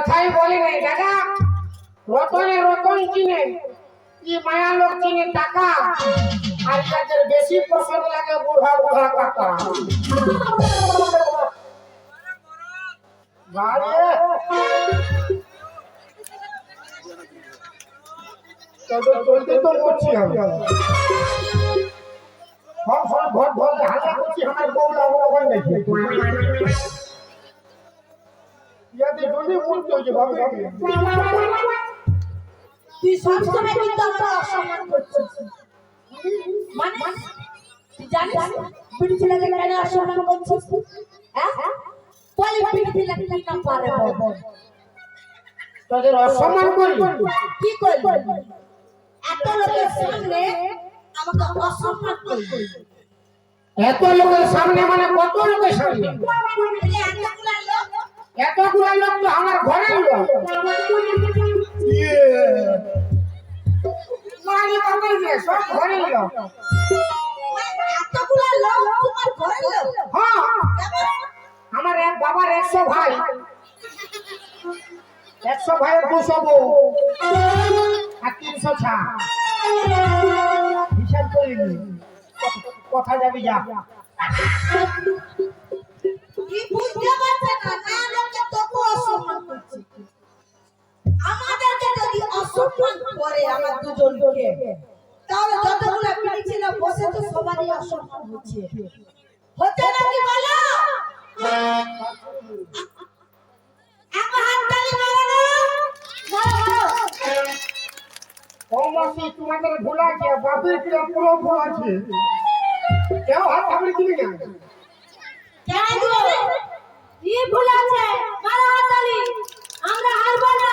কথাই বলে নাই, দাদা। রতনে রতন চিনে, কি মায়া লোক চিনে টাকা, আর যাদের বেশি পছন্দ লাগে বুড়া বুড়া কাকা চলতে তো করছি আমি। সব সব ঘর ঘর হালা করছি আমার বউলা ওখানে নাকি তুই সবসময় কিন্তু আমরা অসম্মান করছিস। মানে তুই জানিস বিড়ি ছেলেকে কেন অসম্মান করছিস? হ্যাঁ? বলি বিড়ি ছেলে না পারে তাদের অসম্মান করি কি করবি? এত লোকের সামনে আমাকে অসম্মান করবি। এত লোকের সামনে মানে কত লোকের সামনে? এতগুলা লোক এতগুলো লোক তো আমার ঘরের লোক। মানে বাবার মেয়ে, সব ঘরের লোক। এতগুলা লোক তোমার ঘরের লোক? হ্যাঁ। আমার এক বাবার একশো ভাই। একশো ভাইয়ের দুশো বউ। আর তিনশো ছা। হিসাব করিনি কথা যাবি যা। অসম্মান করে আমার দুজনকে। তাহলে যতগুলো পিড়ি ছিল বসে তো সবারই অসম্মান হচ্ছে। হচ্ছে বলো? না। মারো মারো। তোমাদের ভুল আছে বাপের কিরা পুরো ভুল আছে? কেউ হাত থাকলে দিবি না কেন দিবে কি ভুল আছে? মারো হাত আমরা হারবো না।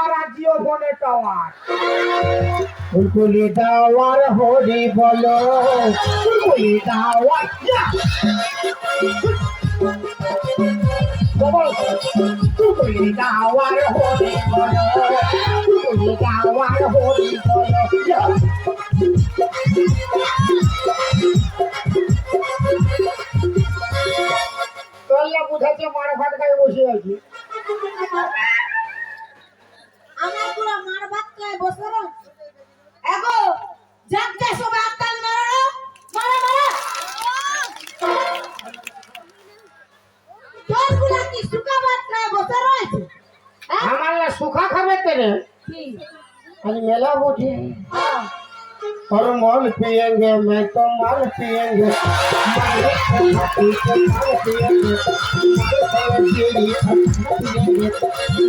জিও টাওয়ার ফুলকুলি দাওয়ার হরি বল ফুলকুলি দাওয়ার ফুলকুলি দাওয়ার হরি বল ফুলকুলি দাওয়ার হরি বলো আমার না সুখা খাবে তেরে কি? आज मेला बोझे হ্যাঁ। और माल पिएंगे मैं तो माल पिएंगे माल पिएंगे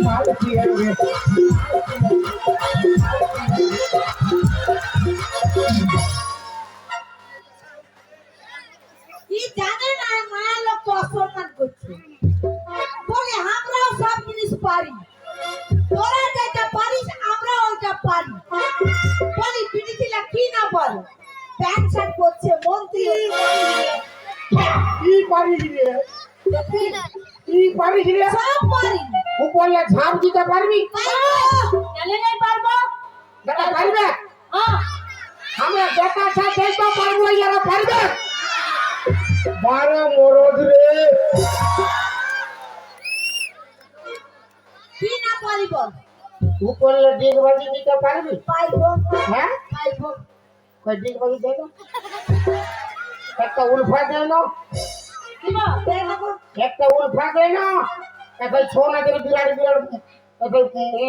माल पिएंगे পারি। তোরা যেটা পারিস আমরা ওইটা পারি। বলি পিটিছিলা কি না বল? প্যান্ট শার্ট পরছে মন্ত্রী কি পারিস রে? কি পারিস রে? সব পারি। উপরে ঝাঁপ দিতে পারবি? জানে নাই পারব। দাদা পারবে? হ্যাঁ। আমরা দেখা সাথে দেখতে পারব যারা পারবে? বারো মরদ রে। কি না পারিব উপরে ডিগবাজি দিতে পারবি? পাইব হ্যাঁ? পাইব কই ডিগবাজি দেন একটা উলফা দেন দিব একটা উলফা দেন একটা ছৌ নাচের বিরাট বিরাট একটা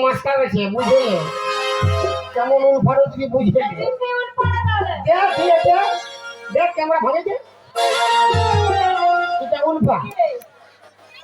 মাস্টার আছে বুঝে কেমন উলফার তুমি বুঝে দেখ ঠিক আছে দেখ ক্যামেরা ভাঙেছে। এটা উলফা।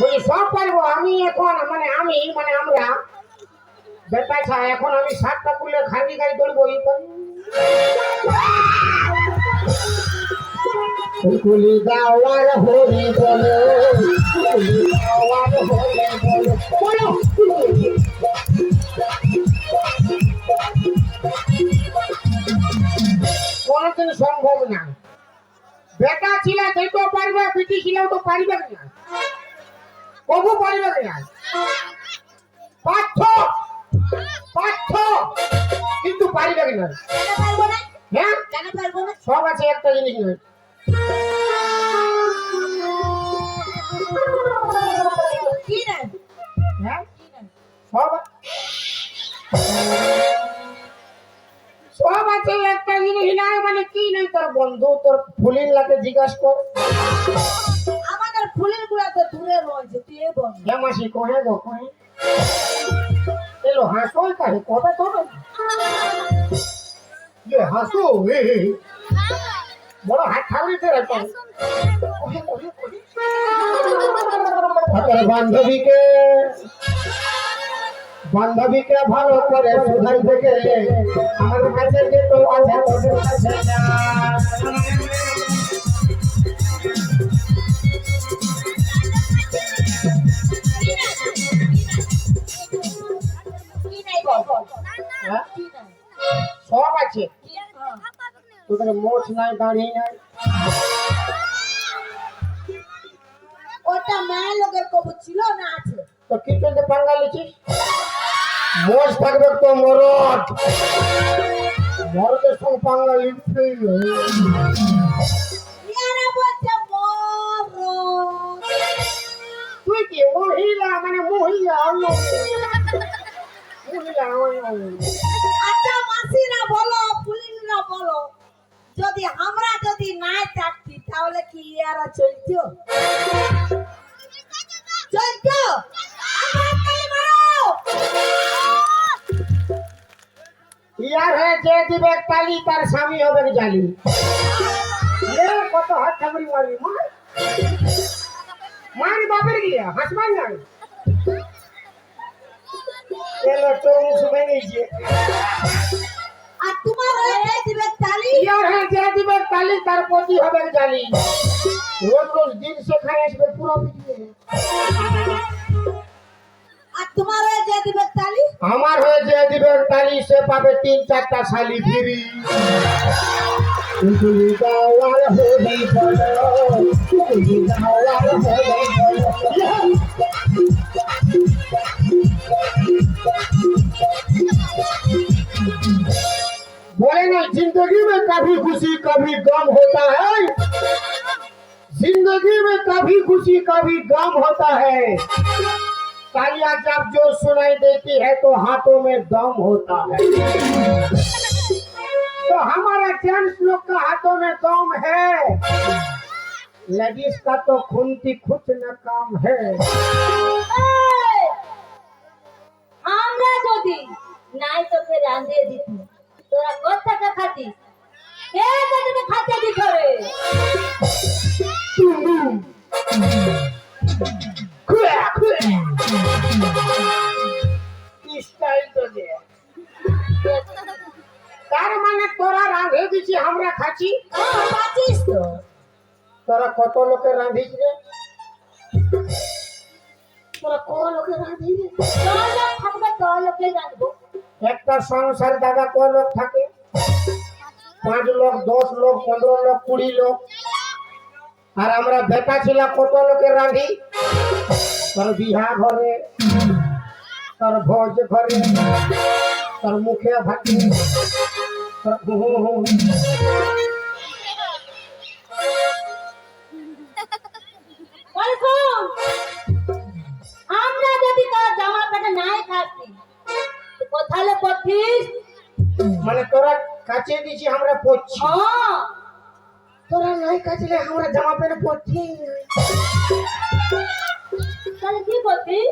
বলি, সব পারব। আমি এখন মানে আমি মানে আমরা বেটা ছা এখন আমি সাতটা কুলে খালি গাড়ি পারি কুলি গাওয়ার হরি বলো, কুলি গাওয়ার হরি বলো। কোনদিন সম্ভব না। বেটা ছিল যেটা পারবে বিটি ছিল তো পারবে না। কবু পারবে না। পার্থ পার্থ। কিন্তু পারবে না? কেন হ্যাঁ? সব আছে, একটা জিনিস নয়। হ্যাঁ? সব আছে, একটা জিনিস নাই মানে কি নেই তোর বন্ধু? তোর ফুলিন লাগে জিজ্ঞাসা কর। ফুলেরগুলা তো দূরে রয়েছে তুই এ বল হ্যাঁ মাসি, কহে গো, কহে এলো কাহে তোর ইয়ে হাসো, এ। বড় হাত ঠাউরিতে রাখো আপনার বান্ধবীকে বান্ধবীকে ভালো করে থেকে আমার কাছে তো আছে কাছে না। নাই দাঁড়িয়ে নাই ওটা মায়ের লোকের কবর ছিল না আছে তো কি চলতে পাঙ্গা লিছিস মোচ থাকবে তো মরদ মরদের সঙ্গে পাঙ্গা মরো তুই কি মহিলা মানে মহিলা মহিলা। আচ্ছা মাসিরা বলো, পুলিশরা বলো যদি আমরা যদি নাই থাকতি, তাহলে কি ইয়ারা চলতো? চলতো? আমরা তালি মারো ইয়ার হয়ে যে দিবে তালি, তার স্বামী হবে জালি এ, কত হাত ঠাকুরি মারবি মার মার বাপের গিয়া হাসবার না? এলো, চৌমুখ ভেঙেছে আর ইয়ার হয়ে যে দিবে তালি তার প্রতি হবে জালি। রোজ রোজ দিন সেখানে আসবে পুরো পিটিয়ে আর তোমার হয়ে যে দিবে তালি? আমার হয়ে যে দিবে তালি সে পাবে তিন চারটা শালি ফিরি। কুলি বলো কুলি গাওয়ার जिंदगी में कभी खुशी कभी गम होता है जिंदगी में कभी खुशी कभी गम होता है तालियां जब जो सुनाई देती है तो हाथों में दम होता है तो हमारा जेंट्स लोग का हाथों में दम है लेडीज का तो खुनती खुच न काम है এই, আমরা যদি নাই তোকে রাঁধিয়ে দিত তোরা কোথেকে খাতিস কে তোকে খাতে। কি দে। তার মানে তোরা রাঁধে দিছি আমরা খাচ্ছি হ্যাঁ, তো তোরা কত লোকে রাঁধিস রে তোরা কত লোকে রাঁধিস? তোর থাকবে তোর লোকে রাঁধবো একটা সংসার দাদা কয় লোক থাকে? পাঁচ লোক, দশ লোক, পনেরো লোক, কুড়ি লোক। আর আমরা বেটা ছিলাম কত লোকের রাঁধি তার বিহা ঘরে, তার ভোজ ঘরে, তোর মুখে ভাটি তোর কাছে দিছি আমরা পড়ছি। তোরা নাই কাচলে আমরা জামা প্যান্ট পরছি। তাহলে কি পড়ছিস